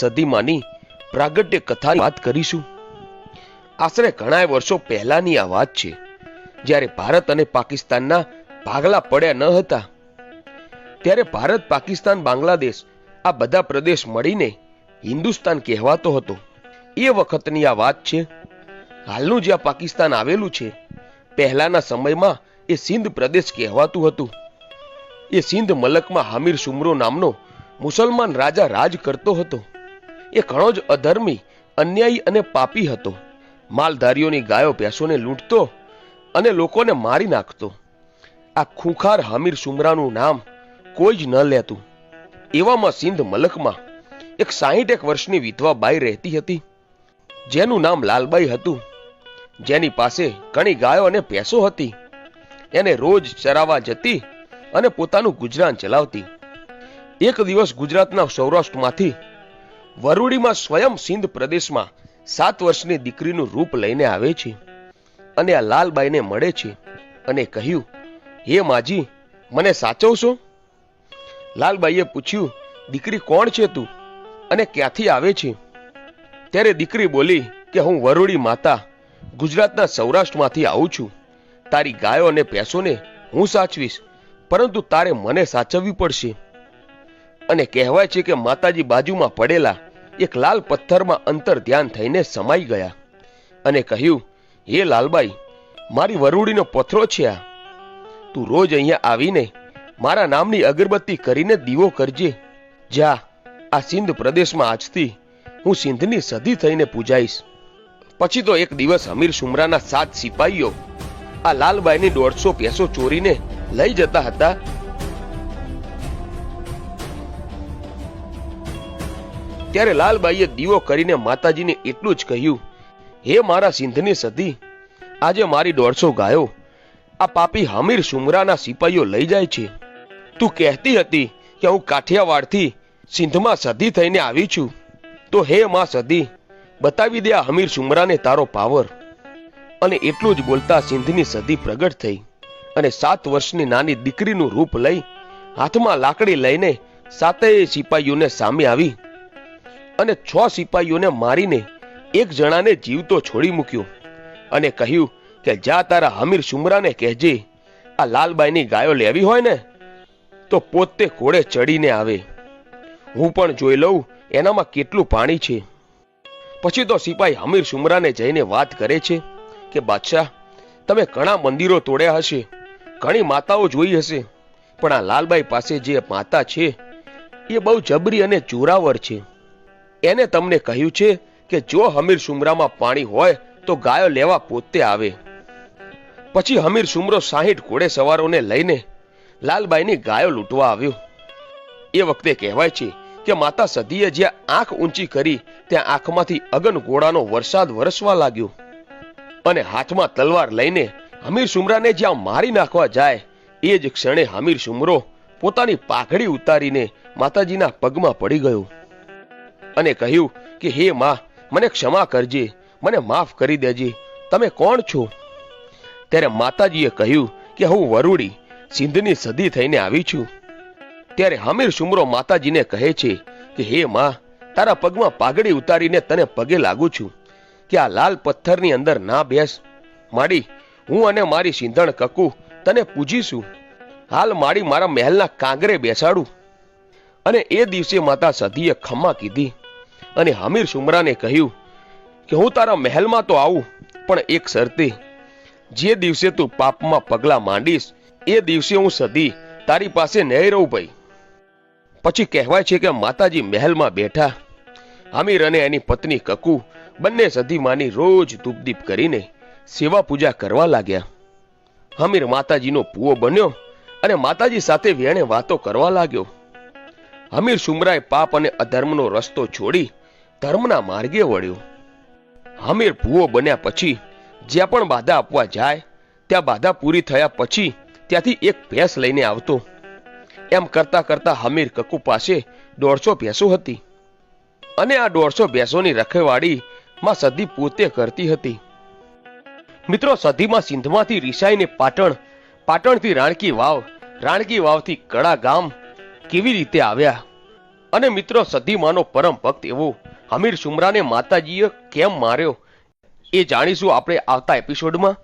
સદીમાંની પ્રાગટ્ય કથાની વાત કરીશું. આશરે ઘણા વર્ષો પહેલાની આ વાત છે, જ્યારે ભારત અને પાકિસ્તાનના ભાગલા પડ્યા ન હતા. ત્યારે ભારત, પાકિસ્તાન, બાંગ્લાદેશ આ બધા પ્રદેશ મળીને હિન્દુસ્તાન કહેવાતો હતો. એ વખતની આ વાત છે. હાલનું જ્યાં પાકિસ્તાન આવેલું છે, પહેલાના સમયમાં એ સિંધ પ્રદેશ કહેવાતું હતું. એ સિંધ મલકમાં હામીર સુમરો નામનો મુસલમાન રાજા રાજ કરતો હતો. એ ઘણો જ અધર્મી, અન્યાયી અને પાપી હતો. માલધારીઓની ગાયો ભેંસોને લૂંટતો અને લોકોને મારી નાખતો. આ ખૂંખાર હમીર સુમરાનું નામ કોઈ જ ન લેતું. એવામાં સિંધ મલકમાં એક સાહીઠ એક વર્ષની વિધવા બાઈ રહેતી હતી, જેનું નામ લાલબાઈ હતું. જેની પાસે ઘણી ગાયો અને ભેંસો હતી. એને રોજ ચરાવવા જતી અને પોતાનું ગુજરાન ચલાવતી. એક દિવસ ગુજરાતના સૌરાષ્ટ્રમાંથી વરુડીમાં સ્વયં સિંધ પ્રદેશમાં સાત વર્ષની દીકરીનું રૂપ લઈને આવે છે અને આ લાલબાઈને મળે છે અને કહ્યું, હે માજી, મને સાચવશો? લાલબાઈએ પૂછ્યું, દીકરી કોણ છે તું અને ક્યાંથી આવે છે? ત્યારે દીકરી બોલી, કે હું વરુડી માતા ગુજરાતના સૌરાષ્ટ્રમાંથી આવું છું. તારી ગાયો અને ભેંસોને હું સાચવીશ, પરંતુ તારે મને સાચવવી પડશે. અને કહેવાય છે કે માતાજી બાજુમાં પડેલા એક લાલ પથ્થરમાં અંતર ધ્યાન થઈને સમાઈ ગયા અને કહ્યું, હે લાલબાઈ, મારી વરુડીનો પથરો છે આ. તું રોજ અહીંયા આવીને મારા નામની અગરબત્તી કરીને દીવો કરજે. જા, આ સિંધ પ્રદેશમાં આજથી હું સિંધની સદી થઈને પૂજાઈશ. પછી તો એક દિવસ અમીર સુમરાના સાત સિપાહીઓ આ લાલબાઈની દોઢસો પેસો ચોરીને લઈ જતા હતા ત્યારે લાલબાઈએ દીવો કરીને માતાજીને એટલું જ કહ્યું, હે મારા સિંધની સદી આજે મારી દોઢસો ગાયો, આ પાપી હમીર સુમરાના સિપાહીઓ લઈ જાય છે. તું કહેતી હતી કે હું કાઠિયાવાડથી સિંધમાં સદી થઈને આવી છું. તો હે માં સદી બતાવી દે આ હમીર સુમરાને તારો પાવર. અને એટલું જ બોલતા સિંધની સદી પ્રગટ થઈ અને સાત વર્ષની નાની દીકરીનું રૂપ લઈ હાથમાં લાકડી લઈને સાતેય સિપાહીઓને સામે આવી. અને છ સિપાહીઓને મારીને એક જણાને જીવતો છોડી મૂક્યો અને કહ્યું કે જા તારા હમીર સુમરાને કહેજે, આ લાલબાઈની ગાયો લેવી હોય ને, તો પોતે ઘોડે ચડીને આવે. હું પણ જોઈ લઉં, એનામાં કેટલું પાણી છે. પછી તો સિપાહી હમીર સુમરાને જઈને વાત કરે છે કે, બાદશાહ, તમે ઘણા મંદિરો તોડ્યા હશે, ઘણી માતાઓ જોઈ હશે, પણ આ લાલબાઈ પાસે જે માતા છે, એ બહુ જબરી અને જોરાવર છે. એને તમને કહ્યું છે કે જો હમીર સુમરામાં પાણી હોય તો ગાયો લેવા પોતે આવે. પછી હમીર સુમરો સાહીઠ ઘોડે સવારોને લઈને લાલબાઈની ગાયો લૂંટવા આવ્યો. એ વખતે કહેવાય છે કે માતા સદીએ જ્યાં આંખ ઊંચી કરી ત્યાં આંખમાંથી અગન ઘોડાનો વરસાદ વરસવા લાગ્યો. અને હાથમાં તલવાર લઈને હમીર સુમરાને જ્યાં મારી નાખવા જાય, એ જ ક્ષણે હમીર સુમરો પોતાની પાઘડી ઉતારીને માતાજીના પગમાં પડી ગયો. અને કહ્યું કે, હે માં, મને ક્ષમા કરજે, મને માફ કરી દેજે. તમે કોણ છો? ત્યારે માતાજીએ કહ્યું કે, હું વરુડી, સિંધની સદી થઈને આવી છું. ત્યારે હમીર સુમરો માતાજીને કહે છે કે, હે માં, તારા પગમાં પાઘડી ઉતારીને તને પગે લાગુ છું. કે આ લાલ પથ્થરની અંદર ના બેસ. માડી, હું અને મારી સિંધણ કકુ તને પૂજીશું. હાલ માડી મારા મહેલના કાંગરે બેસાડું. અને એ દિવસે માતા સધીએ ખમ્મા કીધી. અને હમીર સુમરાને કહ્યું કે હું તારા મહેલમાં તો આવું, પણ એક શરતે. જે દિવસે તું પાપમાં પગલા માંડીશ, એ દિવસે હું સદી તારી પાસે નહીં રહું ભાઈ. પછી કહેવાય છે કે માતાજી મહેલમાં બેઠા. હમીર અને એની પત્ની કકુ બંને સદીમાની રોજ ધૂપદીપ કરીને સેવા પૂજા કરવા લાગ્યા. હમીર માતાજીનો પુઓ બન્યો અને માતાજી સાથે વેણે વાતો કરવા લાગ્યો. હમીર સુમરાએ પાપ અને અધર્મનો રસ્તો છોડી ધર્મના માર્ગે વળ્યો. હમીર ભૂવો બન્યા પછી, જ્યાં પણ બાધા આપવા જાય, ત્યાં બાધા પૂરી થયા પછી ત્યાંથી એક ભેંસ લઈને આવતો. એમ કરતા કરતા હમીર કકુ પાસે દોઢસો ભેંસો હતી. અને આ દોઢસો ભેંસોની રખેવાળી માં સદી પોતે કરતી હતી. મિત્રો સદીમાં સિંધમાંથી રિસાઈને પાટણ, પાટણથી રાણકી વાવ, રાણકી વાવથી કડા ગામ કેવી રીતે આવ્યા? અને મિત્રો, સધીમાનો પરમ ભક્ત એવો હમીર સુમરાને માતાજીએ કેમ માર્યો એ જાણીશું આપણે આવતા એપિસોડમાં